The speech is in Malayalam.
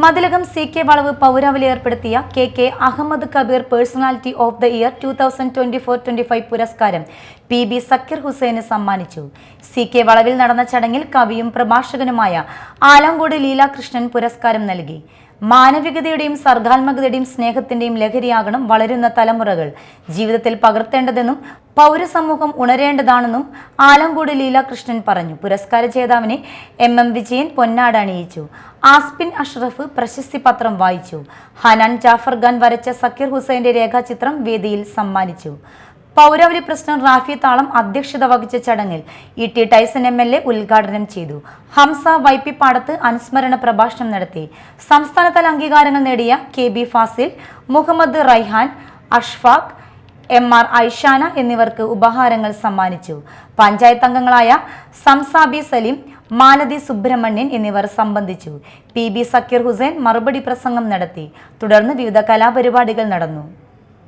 മതിലകം സി കെ വളവ് പൗരാവലി ഏർപ്പെടുത്തിയ K K Ahammad Kabeer personality of the year two thousand twenty four twenty five പുരസ്കാരം പി ബി സക്കീർ ഹുസൈന് സമ്മാനിച്ചു. സി കെ വളവിൽ നടന്ന ചടങ്ങിൽ കവിയും പ്രഭാഷകനുമായ ആലങ്കോട് ലീലാകൃഷ്ണൻ പുരസ്കാരം നൽകി. മാനവികതയുടെയും സർഗാത്മകതയുടെയും സ്നേഹത്തിന്റെയും ലഹരിയാകണം വളരുന്ന തലമുറകൾ. ജീവിതത്തിൽ പകർത്തേണ്ടതെന്നും പൗരസമൂഹം ഉണരേണ്ടതാണെന്നും ആലങ്കോട് ലീലാകൃഷ്ണൻ പറഞ്ഞു. പുരസ്കാര ജേതാവിനെ എം എം വിജയൻ പൊന്നാട് അണിയിച്ചു. ആസ്പിൻ അഷ്റഫ് പ്രശസ്തി പത്രം വായിച്ചു. ഹനാൻ ജാഫർ ഖാൻ വരച്ച സക്കീർ ഹുസൈന്റെ രേഖാചിത്രം വേദിയിൽ സമ്മാനിച്ചു. പൗരാവലി പ്രസിഡന്റ് റാഫി താളം അധ്യക്ഷത വഹിച്ച ചടങ്ങിൽ E T Taison M L A ഉദ്ഘാടനം ചെയ്തു. ഹംസ വൈപ്പിപ്പാടത്ത് അനുസ്മരണ പ്രഭാഷണം നടത്തി. സംസ്ഥാനതല അംഗീകാരങ്ങൾ നേടിയ K B Fazil Muhammad Raihan Ashfaq M R Aishana എന്നിവർക്ക് ഉപഹാരങ്ങൾ സമ്മാനിച്ചു. പഞ്ചായത്ത് അംഗങ്ങളായ സംസാബി സലീം മാലതി സുബ്രഹ്മണ്യൻ എന്നിവർ സംബന്ധിച്ചു. പി ബി സക്കീർ ഹുസൈൻ മറുപടി പ്രസംഗം നടത്തി. തുടർന്ന് വിവിധ കലാപരിപാടികൾ നടന്നു.